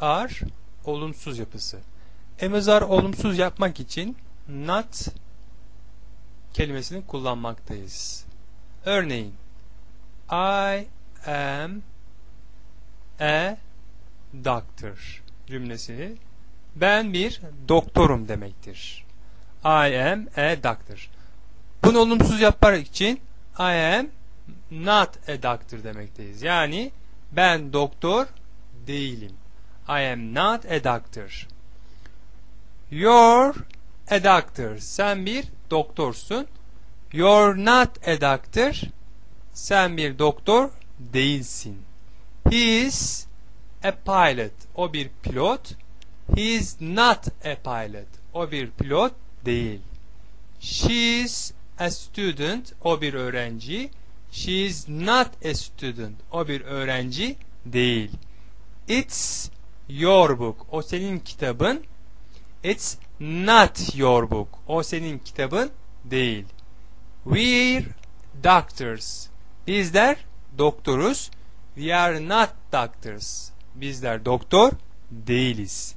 are olumsuz yapısı. Are olumsuz yapmak için not kelimesini kullanmaktayız. Örneğin I am a doctor cümlesi ben bir doktorum demektir. I am a doctor. Bunu olumsuz yapmak için I am not a doctor demekteyiz. Yani ben doktor değilim. I am not a doctor. You're a doctor. Sen bir doktorsun. You're not a doctor. Sen bir doktor değilsin. He is a pilot. O bir pilot. He is not a pilot. O bir pilot değil. She is a student. O bir öğrenci. She is not a student. O bir öğrenci değil. It's your book. O senin kitabın. It's not your book. O senin kitabın değil. We're doctors. Bizler doktoruz. We are not doctors. Bizler doktor değiliz.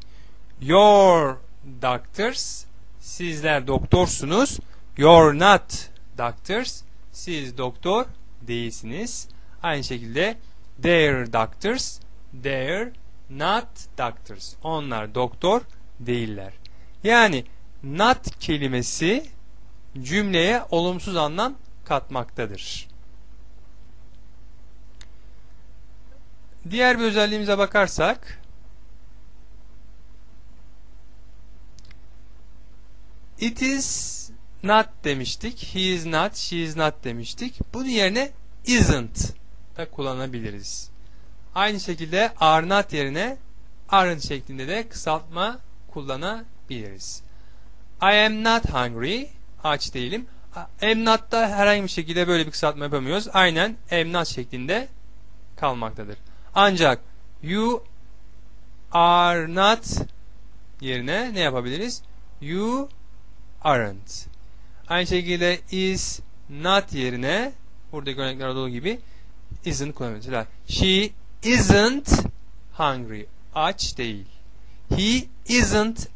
Your doctors. Sizler doktorsunuz. You're not doctors. Siz doktor değilsiniz. Aynı şekilde they're doctors. They're not doctors. Onlar doktor değiller. Yani not kelimesi cümleye olumsuz anlam katmaktadır. Diğer bir özelliğimize bakarsak It is not demiştik. He is not, she is not demiştik. Bunun yerine isn't da kullanabiliriz. Aynı şekilde are not yerine aren't şeklinde de kısaltma kullanabiliriz. I am not hungry. Aç değilim. Am not'ta herhangi bir şekilde böyle bir kısaltma yapamıyoruz. Aynen am not şeklinde kalmaktadır. Ancak you are not yerine ne yapabiliriz? You aren't. Aynı şekilde is not yerine buradaki örnekler olduğu gibi isn't kullanabiliriz. She isn't hungry. Aç değil. He isn't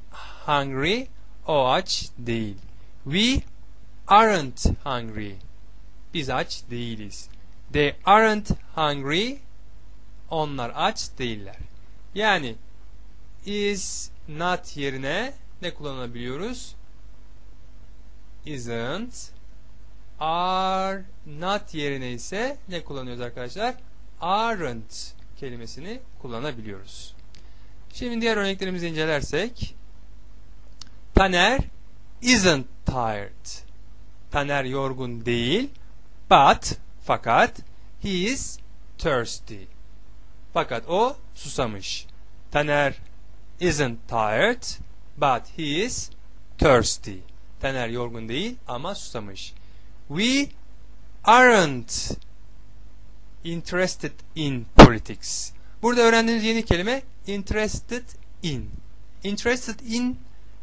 hungry. O aç değil. We aren't hungry. Biz aç değiliz. They aren't hungry. Onlar aç değiller. Yani is not yerine ne kullanabiliyoruz? Isn't. Are not yerine ise ne kullanıyoruz arkadaşlar? Aren't kelimesini kullanabiliyoruz. Şimdi diğer örneklerimizi incelersek Taner isn't tired. Taner yorgun değil. But fakat he is thirsty. Fakat o susamış. Taner isn't tired but he is thirsty. Taner yorgun değil ama susamış. We aren't interested in politics. Burada öğrendiğiniz yeni kelime interested in. Interested in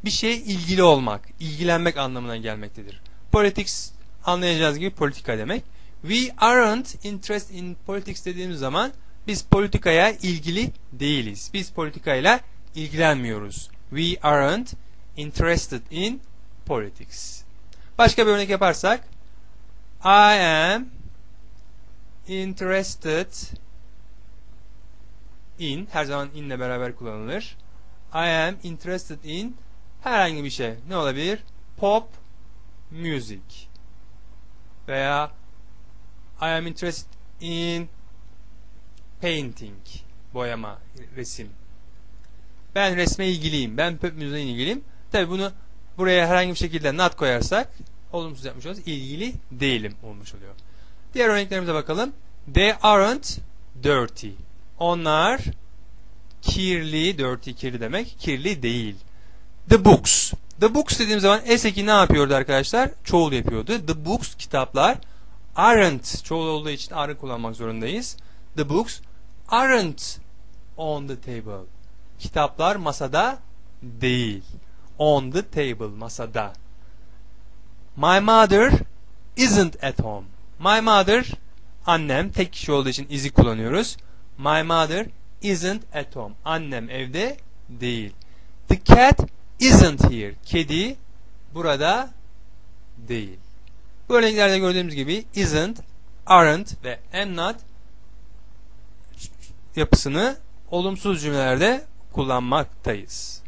bir şeye ilgili olmak, ilgilenmek anlamına gelmektedir. Politics anlayacağınız gibi politika demek. We aren't interested in politics dediğimiz zaman biz politikaya ilgili değiliz. Biz politikayla ilgilenmiyoruz. We aren't interested in politics. Başka bir örnek yaparsak I am interested in her zaman in ile beraber kullanılır. I am interested in herhangi bir şey. Ne olabilir? Pop music veya I am interested in painting boyama, resim. Ben resme ilgiliyim. Ben pop müziğe ilgiliyim. Tabi bunu buraya herhangi bir şekilde not koyarsak olumsuz yapmış oluruz. İlgili değilim olmuş oluyor. Diğer örneklerimize bakalım. They aren't dirty. Onlar kirli, dirty kirli demek, kirli değil. The books. The books dediğim zaman eseki ne yapıyordu arkadaşlar? Çoğul yapıyordu. The books kitaplar aren't çoğul olduğu için are kullanmak zorundayız. The books aren't on the table. Kitaplar masada değil. On the table masada. My mother isn't at home. My mother annem tek kişi olduğu için izi kullanıyoruz. My mother isn't at home. Annem evde değil. The cat isn't here. Kedi burada değil. Bu örneklerde gördüğümüz gibi isn't, aren't ve am not yapısını olumsuz cümlelerde kullanmaktayız.